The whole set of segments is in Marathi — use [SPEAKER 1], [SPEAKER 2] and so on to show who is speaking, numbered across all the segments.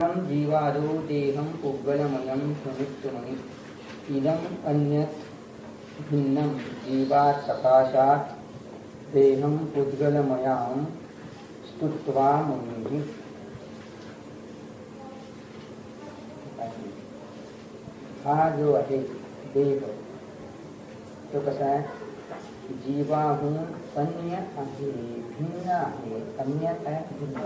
[SPEAKER 1] जीवादो देहं पुग्गलमयं सुमित्तमणि। इदम् अन्यत् भिन्नं जीवात् सकाशात् देहं पुद्गलमयां स्तुत्वा मुनिः। हा जो आहे देह तो कसा आहे जीवाहून अन्य आहे भिन्न आहे अन्य काय भिन्न।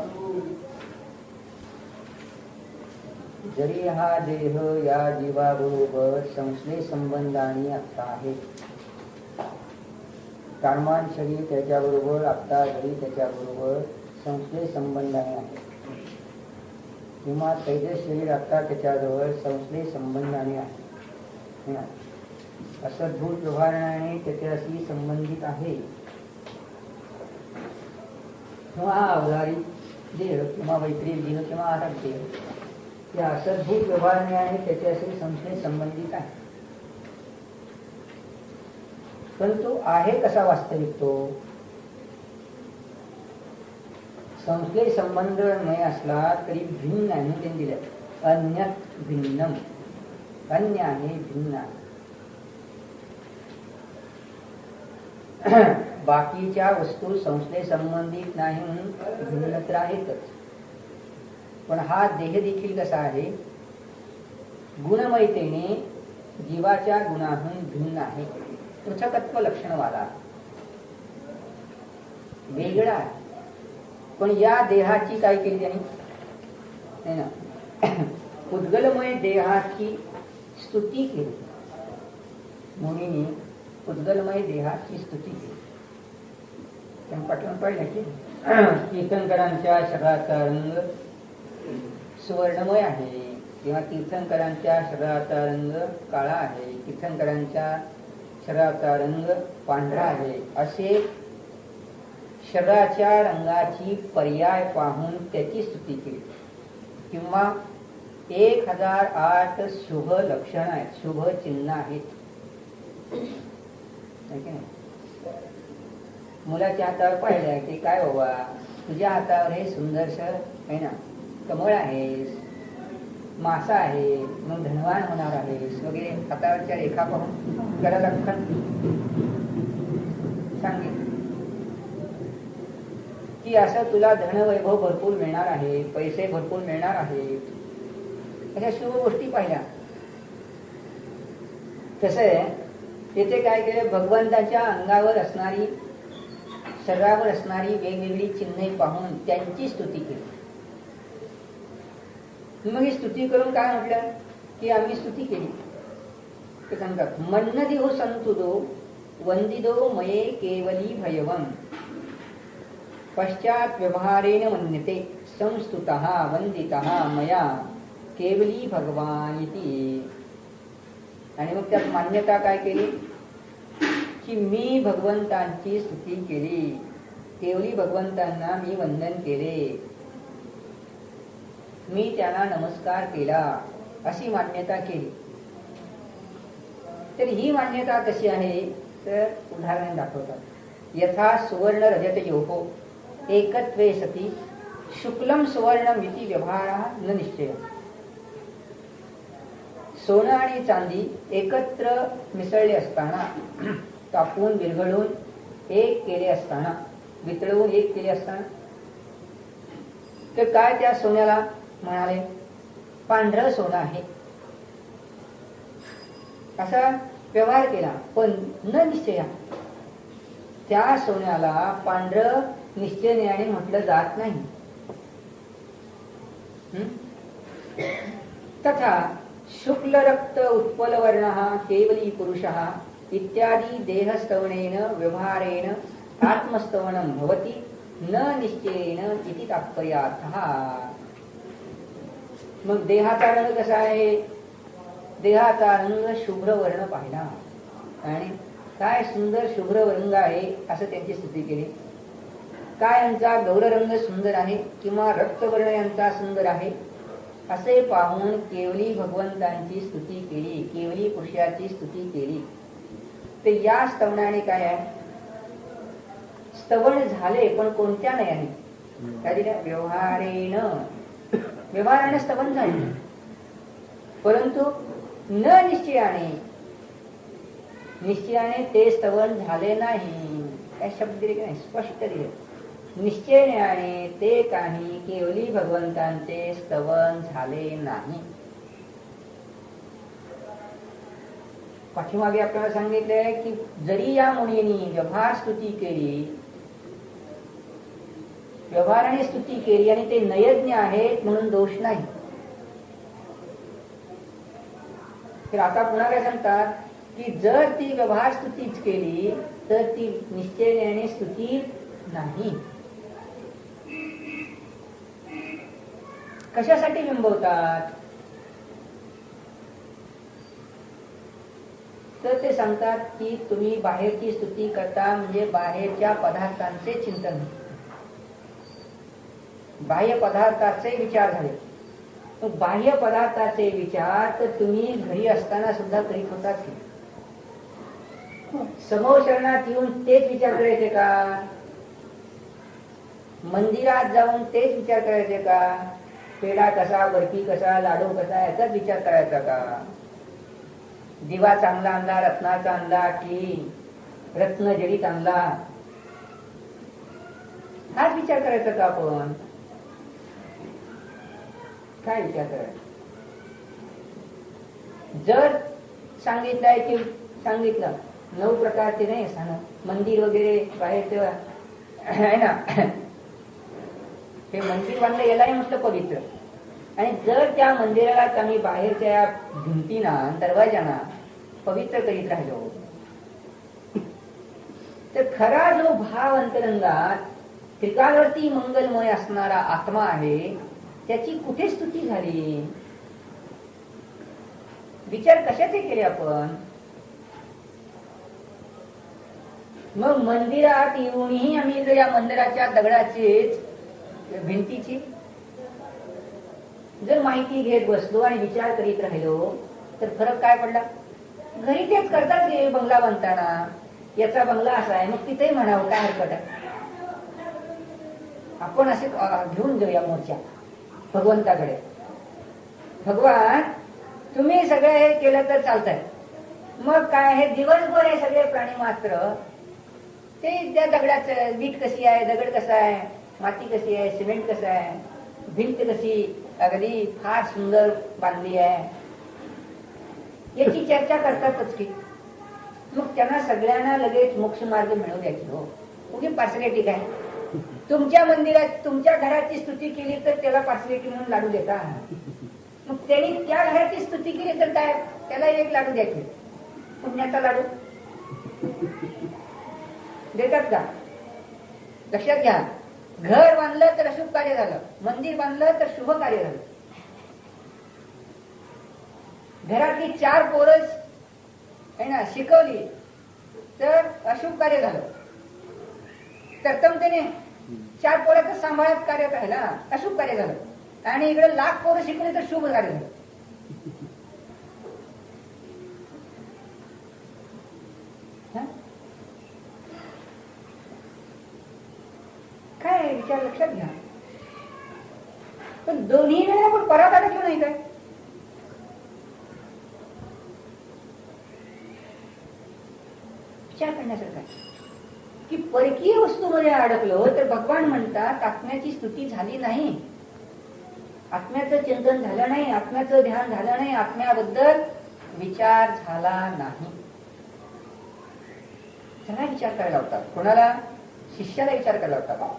[SPEAKER 1] जरी हा देह या जीवाबरोबर संश्लेष संबंधाने आत्ता आहे. कर्मान शरीर त्याच्याबरोबर आत्ता जरी त्याच्याबरोबर संश्लेष संबंधाने आहे. किंवा तेजस शरीर आत्ता त्याच्याजवळ संश्लेष संबंधाने आहे. असद्भूत व्यवहाराने त्याच्याशी संबंधित आहे. किंवा हा अवधारी देह किंवा मैत्री देह किंवा आरक देह. या असद्भूत व्यवहारने आहे त्याच्याशी संशय संबंधित आहे. परंतु आहे कसा वास्तविक तो? संस्थे संबंध नाही असला तरी भिन्न आहे त्यांनी दिलं. अन्य भिन्नम. अन्य आहे भिन्न. बाकीच्या वस्तू संस्थे संबंधित नाही म्हणून भिन्न तर आहेतच. पण हा देह देखील कसा आहे? गुणमयतेने जीवाच्या गुणाहून भिन्न आहे. पृथकत्व लक्षणवाला. वेगळा आहे. पण या देहाची काय केली त्यांनी? ना. उद्गलमय देहाची स्तुती केली. मुनीने उद्गलमय देहाची स्तुती केली. पटवून पडलं की कीर्तनकरांच्या शरीराचा रंग सुवर्णमय आहे. किंवा तीर्थंकरांच्या शरीराचा रंग काळा आहे. तीर्थंकरांच्या शरीराचा रंग पांढरा आहे. असे शरीराच्या रंगाची पर्याय पाहून त्याची स्तुती केली. किंवा एक हजार आठ शुभ लक्षण आहेत. शुभ चिन्ह आहेत. मुलाच्या हातावर पाहिलं की काय बाबा? तुझ्या हातावर हे सुंदरस आहे ना? कमळ आहेस मासा आहे मग धनवान होणार आहेस वगैरे हातावरच्या रेखा पाहून त्याला सांगेल की असं तुला धनवैभव भरपूर मिळणार आहे पैसे भरपूर मिळणार आहेत. अशा शुभ गोष्टी पाहिल्या. तसे आहे काय केलं? भगवंताच्या अंगावर असणारी शरीरावर असणारी वेगवेगळी चिन्हे पाहून त्यांची स्तुती केली. मग ही स्तुती करून काय म्हटलं? की आम्ही स्तुती केली. ते सांगतात मन्न देहो संतुदो वंदिदो मये केवली भयवम. पश्चात व्यवहारेण मन्यते संस्तुत वंदित मया केवली भगवान इति। आणि मग त्यात मान्यता काय केली? की मी भगवंतांची स्तुती केली. केवली भगवंतांना मी वंदन केले. मी त्यांना नमस्कार केला अशी मान्यता केली. तर ही मान्यता कशी आहे? तर उदाहरण दाखवतात यथा सुवर्ण रजत योगो एकत्वे सती शुक्लम सुवर्ण मिती व्यवहार न निश्चय. सोनं आणि चांदी एकत्र मिसळले असताना कापून विरघळून एक केले असताना वितळवून एक केले असताना. तर काय त्या सोन्याला? म्हणाले पांढरं सोनं आहे. असा व्यवहार केला पण न निश्चय. त्या सोन्याला पांढरं निश्चयाने म्हटलं जात नाही. तथा शुक्ल रक्त उत्पल वर्ण केवली पुरुष इत्यादी देहस्तवणेन व्यवहारेण आत्मस्तवनं भवती न निश्चयेन इति तात्पर्यार्थ. मग देहाचा रंग कसा आहे? देहाचा रंग शुभ्र वर्ण पाहिला. आणि काय सुंदर शुभ्र रंग आहे असं त्यांची स्तुती केली. काय यांचा गौररंग सुंदर आहे किंवा रक्तवर्ण यांचा सुंदर आहे? असे पाहून केवली भगवंतांची स्तुती केली. केवली पुरुषाची स्तुती केली. ते या स्तवनाने काय आहे? स्तवण झाले पण कोणत्या नाही आहे व्यवहारेण. व्यवहाराने स्तवन झाले. परंतु न निश्चयाने निश्चयाने ते स्तवन झाले नाही. काय शब्द दिले की नाही स्पष्ट दिले निश्चयाने ते काही केवली भगवंतांचे स्तवन झाले नाही. पाठीमागे आपल्याला सांगितलंय की जरी या मुलींनी व्यवहार स्तुती केली व्यवहाराने स्तुती केली आणि ते नयज्ञ आहेत म्हणून दोष नाही. तर आता पुन्हा काय सांगतात की जर ती व्यवहार स्तुतीच केली तर ती निश्चयाने स्तुती नाही. कशासाठी बिंबवतात तर ते सांगतात की तुम्ही बाहेरची स्तुती करता म्हणजे बाहेरच्या पदार्थांचे चिंतन. बाह्य पदार्थाचे विचार झाले. बाह्य पदार्थाचे विचार तर तुम्ही घरी असताना सुद्धा करीत होतात की समोर शरणात येऊन तेच विचार करायचे का? मंदिरात जाऊन तेच विचार करायचे का? पेढा कसा बर्फी कसा लाडू कसा याचाच विचार करायचा का? दिवा चांगला आणला रत्नाचा आणला की रत्न जडीत आणला हाच विचार करायचा का आपण? काय विचार करायचा? जर सांगितलंय की सांगितलं. नऊ प्रकारचे नाही सांग. मंदिर वगैरे बाहेर आहे ना? हे मंदिर बांधलं यालाही म्हटलं पवित्र. आणि जर त्या मंदिराला आम्ही बाहेरच्या भिंतीना दरवाजाना पवित्र करीत राहिलो तर खरा जो भाव अंतरंगात त्रिकालवरती मंगलमय असणारा आत्मा आहे त्याची कुठे स्तुती झाली? विचार कशाचे केले आपण? मग मंदिरात येऊनही आम्ही जर या मंदिराच्या दगडाचीच भिंतीची जर माहिती घेत बसलो आणि विचार करीत राहिलो तर फरक काय पडला? घरी तेच करतात की बंगला बांधताना. याचा बंगला असा आहे मग तिथेही म्हणावं काय हरकत आहे? आपण असे घेऊन जाऊया मोर्चा. भगवंताकडे. भगवान तुम्ही सगळे हे केलं तर चालतंय. मग काय हे दिवसभर हे सगळे प्राणी मात्र ते त्या दगडाचं वीट कशी आहे दगड कसा आहे माती कशी आहे सिमेंट कसं आहे भिंत कशी अगदी फार सुंदर बांधली आहे. याची चर्चा करतातच की मग त्यांना सगळ्यांना लगेच मोक्ष मार्ग मिळवू द्यायची हो. उगी ठीक काय? तुमच्या मंदिरात तुमच्या घराची स्तुती केली तर त्याला पार्सलेटी म्हणून लाडू देता. मग त्यांनी त्या घराची स्तुती केली तर काय? त्याला एक लाडू द्यायचे. पुण्याचा लाडू. देतात का? लक्षात घ्या. घर बांधलं तर अशुभ कार्य झालं. मंदिर बांधलं तर शुभ कार्य झालं. घरातली चार पोरस आहे ना शिकवली तर अशुभ कार्य झालं. तरतमतेने चार पोराचं सांभाळत कार्य आहे ना अशुभ कार्य झालं. आणि इकडे लाख पोरं शिकले तर शुभ कार्य झालं. काय विचार लक्षात घ्या. पण दोन्ही वेळेला पण परत घेऊ नाही काय? विचार करण्यासारखा परकीय वस्तूमध्ये अडकलो तर भगवान म्हणतात आत्म्याची स्तुती झाली नाही. आत्म्याचं चिंतन झालं नाही आत्म्याचं ध्यान झालं नाही आत्म्याबद्दल विचार झाला नाही. त्यांना विचार करायला होता कोणाला? शिष्याला विचार करायला होता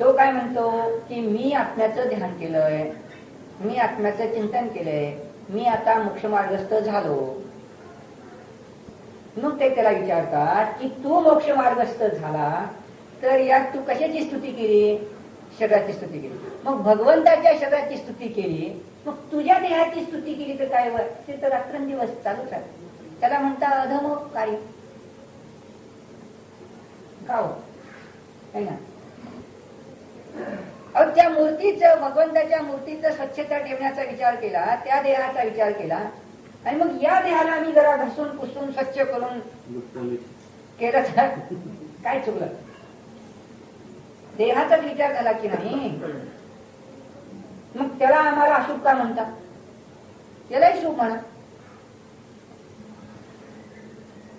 [SPEAKER 1] तो काय म्हणतो? की मी आत्म्याचं ध्यान केलंय मी आत्म्याचं चिंतन केलंय मी आता मोक्ष मार्गस्थ झालो. मग ते त्याला विचारतात की तू मोक्ष मार्गस्थ झाला तर यात तू कशाची स्तुती केली? शरीराची स्तुती केली. मग भगवंताच्या शरीराची स्तुती केली मग तुझ्या देहाची स्तुती केली तर काय ते तर रात्रंदिवस चालूच आहे त्याला म्हणता अधम कार्य का हो? है? ना? अग त्या मूर्तीचं भगवंताच्या मूर्तीचं स्वच्छता ठेवण्याचा विचार केला त्या देहाचा विचार केला आणि मग या देहाला आम्ही जरा घासून पुसून स्वच्छ करून केलं तर काय चुकलं? देहाचाच विचार झाला की नाही? मग त्याला आम्हाला अशुभ का म्हणतात? त्यालाही शुभ म्हणा.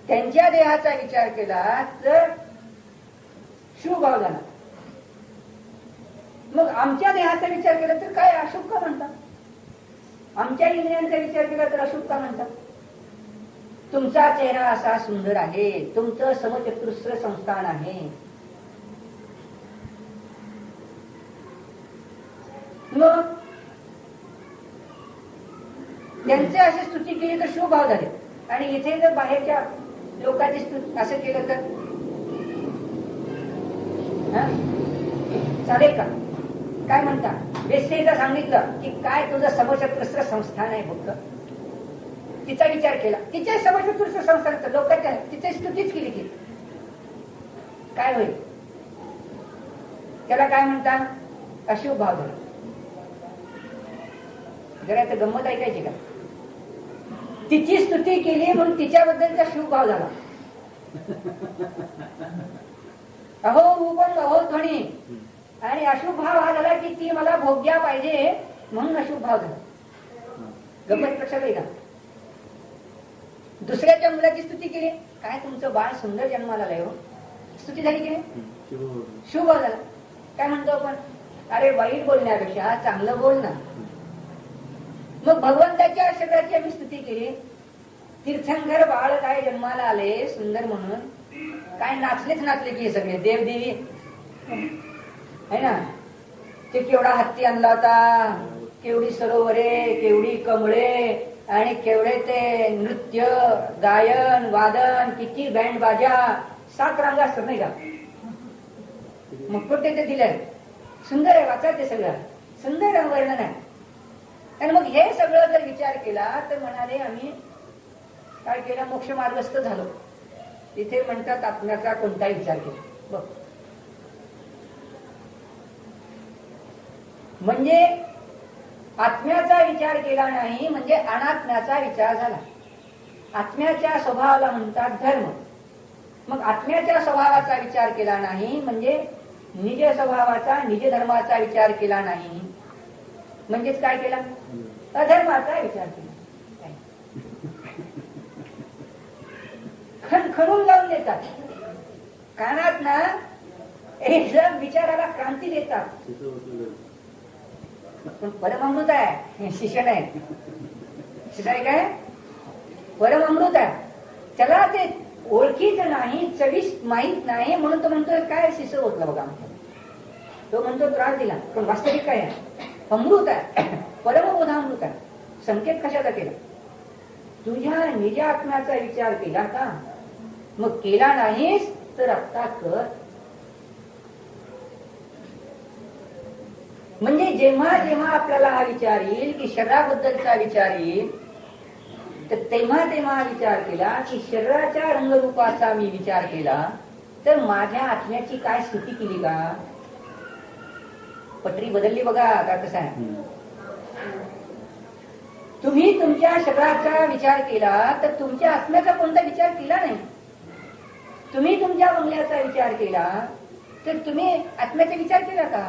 [SPEAKER 1] त्यांच्या देहाचा विचार केला तर शुभ भाव झाला. मग आमच्या देहाचा विचार केला तर काय अशुभ का म्हणतात? आमच्या इंद्रियांचा विचार केला तर अशुभता म्हणतात? तुमचा चेहरा असा सुंदर आहे तुमचं समचतुस्र संस्थान आहे. मग? त्यांचे असे स्तुती केली तर शुभाव झाले. आणि इथे जर बाहेरच्या लोकांची स्तुती असं केलं तर? हा? चालेल का? काय म्हणता? वेस्टेचा सांगितलं की काय तुझं समचतुस्र संस्थान आहे फक्त. तिचा विचार केला. तिच्या समचतुस्र संस्थान लोकांच्या तिच्या स्तुतीच केली की काय होईल? त्याला काय म्हणतात अशुभ भाव झाला जरा तर गंमत ऐकायची का? तिची स्तुती केली म्हणून तिच्याबद्दलचा शुभ भाव झाला. अहो उपंग अहो ध्वनी. आणि अशुभ भाव हा झाला की ती मला भोग्या पाहिजे म्हणून अशुभ भाव झाला. गंमत लक्षात आहे का? दुसऱ्याच्या मुलाची स्तुती केली. काय तुमचं बाळ सुंदर जन्माला आलंय हो? स्तुती झाली की नाही? शुभ झाला. काय म्हणतो आपण? अरे वाईट बोलण्यापेक्षा चांगलं बोल ना. मग भगवंताच्या शब्दाची आम्ही स्तुती केली. तीर्थंकर बाळ काय जन्माला आले सुंदर म्हणून. काय नाचलेच नाचले की सगळे देवदेवी. है ना? ते केवढा हत्ती आणला होता? केवढी सरोवरे केवढी कमळे आणि केवढे ते नृत्य गायन वादन किती बँड बाजा सात रांगा असतात नाही का? मुकुट ते दिले सुंदर आहे वाचा ते सगळं. सुंदर वर्णन आहे. आणि मग हे सगळं जर विचार केला तर म्हणाले आम्ही काय केलं? मोक्ष मार्गस्थ झालो. तिथे म्हणतात आत्म्याचा कोणताही विचार केला. बघ. म्हणजे आत्म्याचा विचार केला नाही म्हणजे अनात्म्याचा विचार झाला. आत्म्याच्या स्वभावाला म्हणतात धर्म. मग आत्म्याच्या स्वभावाचा विचार केला नाही म्हणजे निज स्वभावाचा निज धर्माचा विचार केला नाही. म्हणजेच काय केला? अधर्माचा विचार केला. खणखणून लावून देतात. कानात ना एकदम विचाराला क्रांती देतात. पण परमामृत आहे शिक्षण आहे. शिक्षण आहे काय? परमामृत आहे. त्याला ते ओळखीच नाही चवीस माहीत नाही म्हणून तो म्हणतो काय शिष्य होतला बघा तो म्हणतो त्रास दिला. पण वास्तविक काय आहे? अमृत आहे. परमबोधामृत आहे. संकेत कशाचा केला? तुझ्या निज आत्म्याचा विचार केला का? मग केला नाहीस तर आत्ता कर. म्हणजे जेव्हा जेव्हा आपल्याला हा विचार येईल की शरीराबद्दलचा विचार येईल तर तेव्हा तेव्हा विचार केला की शरीराच्या रंगरूपाचा मी विचार केला तर माझ्या आत्म्याची काय स्थिती केली का? पटरी बदलली बघा का कसं आहे तुम्ही तुमच्या शरीराचा विचार केला तर तुमच्या आत्म्याचा कोणता विचार केला नाही? तुम्ही तुमच्या बंगल्याचा विचार केला तर तुम्ही आत्म्याचा विचार केला का?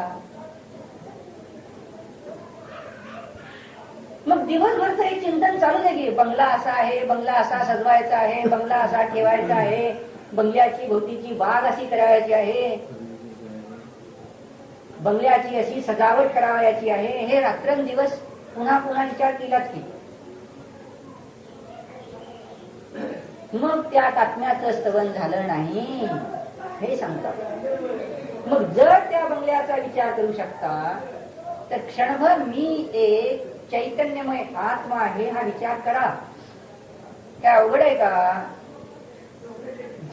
[SPEAKER 1] मग दिवसभर तरी चिंतन चालू आहे की बंगला असा आहे बंगला असा सजवायचा आहे बंगला असा ठेवायचा आहे बंगल्याची भोवतीची बाग अशी करावयाची आहे. बंगल्याची अशी सजावट करावयाची आहे. हे रात्रंदिवस पुन्हा पुन्हा विचार केलाच की. मग त्या आत्म्याचं स्तवन झालं नाही हे सांगतात. मग जर त्या बंगल्याचा विचार करू शकता तर क्षणभर मी एक चैतन्यमय आत्मा आहे हा विचार करा. काय अवघड आहे का?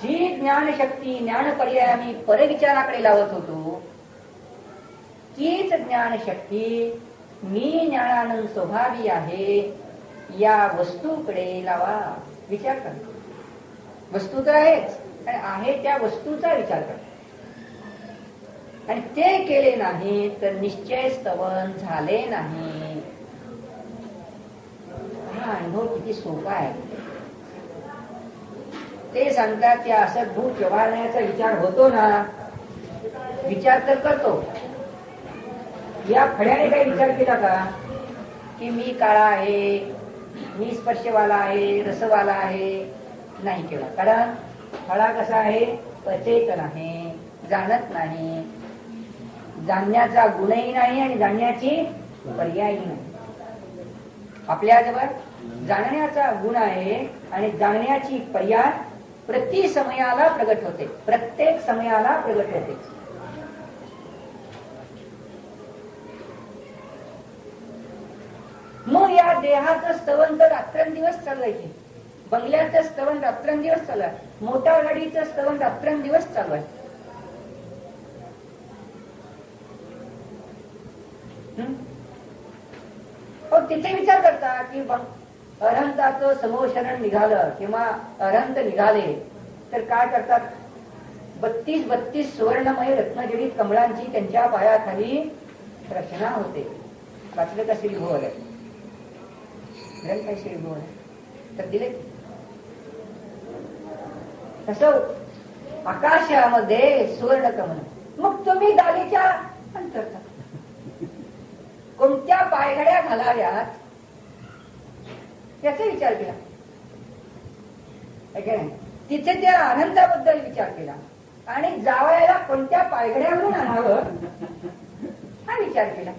[SPEAKER 1] जी ज्ञानशक्ती ज्ञान पर्याय आम्ही परविचाराकडे लावत होतो तीच ज्ञानशक्ती मी ज्ञानानंद स्वभावी आहे या वस्तूकडे लावा विचार करा. वस्तू तर आहेच आणि आहे त्या वस्तूचा विचार करा. आणि ते केले नाही तर निश्चय स्तवन झाले नाही. हा अनुभव किती सोपा आहे ते सांगतात की असं भूत व्यवहारण्याचा विचार होतो ना विचार तर करतो. या फड्याने काही विचार केला का की मी काळा आहे मी स्पर्शवाला आहे रसवाला आहे नाही केला. कारण फळा कसा आहे अचेतन आहे जाणत नाही जाणण्याचा गुणही नाही आणि जाणण्याची पर्यायही नाही आपल्याजवळ जाणण्याचा गुण आहे आणि जाणण्याची पर्याय प्रति समयाला प्रगट होते. प्रत्येक समयाला प्रगट होते. मग या देहाचं स्तवन तर रात्रंदिवस चालवायचे. बंगल्याचं स्तवन रात्रंदिवस चालवाय. मोठा मोठ्या गाडीचं स्तवन रात्रंदिवस चालवाय. हो, तिथे विचार करता की अरहंताचं समोशरण निघालं किंवा अरहंत निघाले तर काय करतात? बत्तीस बत्तीस सुवर्णमय रत्नजडीत कमळांची त्यांच्या पायाखाली रचना होते. वाचलं का श्री भोवल काय श्री भोवल तर दिले. तस आकाशामध्ये सुवर्ण कमल मग तुम्ही दालीच्या अंतरता कोणत्या पायघड्या घालाव्यात? याचा विचार केला. तिथे त्या आनंदाबद्दल विचार केला. आणि जावयाला कोणत्या पायघड्यावरून आणावं हा विचार केला.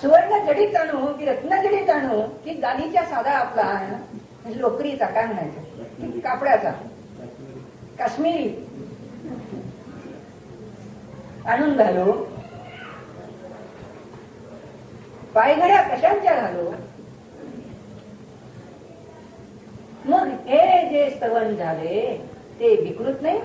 [SPEAKER 1] सुवर्ण जडीत आणू की रत्न जडीत आणू की गालीच्या साधा आपला म्हणजे लोकरीचा काय म्हणायचं? कापडाचा. काश्मीरी. आणून घालू. पायघड्या कशांच्या घालू? मग हे जे स्तवन झाले ते विकृत नाही?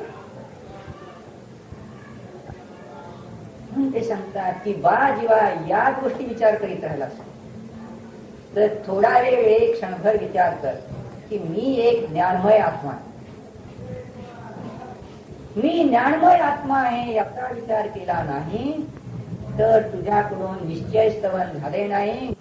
[SPEAKER 1] ते सांगतात की बा जीवा या गोष्टी विचार करीत राहिला तर थोडा वेळ एक क्षणभर विचार कर की मी एक ज्ञानमय आत्मा मी ज्ञानमय आत्मा आहे याचा विचार केला नाही तर तुझ्याकडून निश्चय स्तवन झाले नाही.